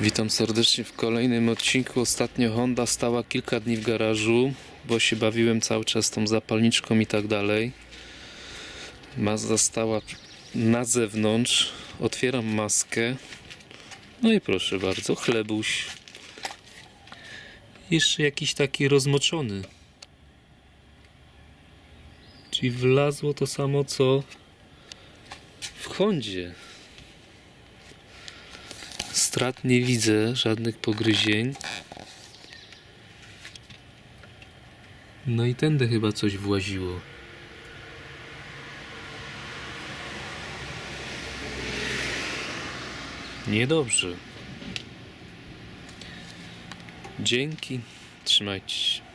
Witam serdecznie w kolejnym odcinku. Ostatnio Honda stała kilka dni w garażu, bo się bawiłem cały czas tą zapalniczką i tak dalej. Mazda stała na zewnątrz. Otwieram maskę. No i proszę bardzo, chlebuś. Jeszcze jakiś taki rozmoczony. Czyli wlazło to samo co w Hondzie. Strat nie widzę, żadnych pogryzień. No i tędy chyba coś właziło. Niedobrze. Dzięki. Trzymajcie się.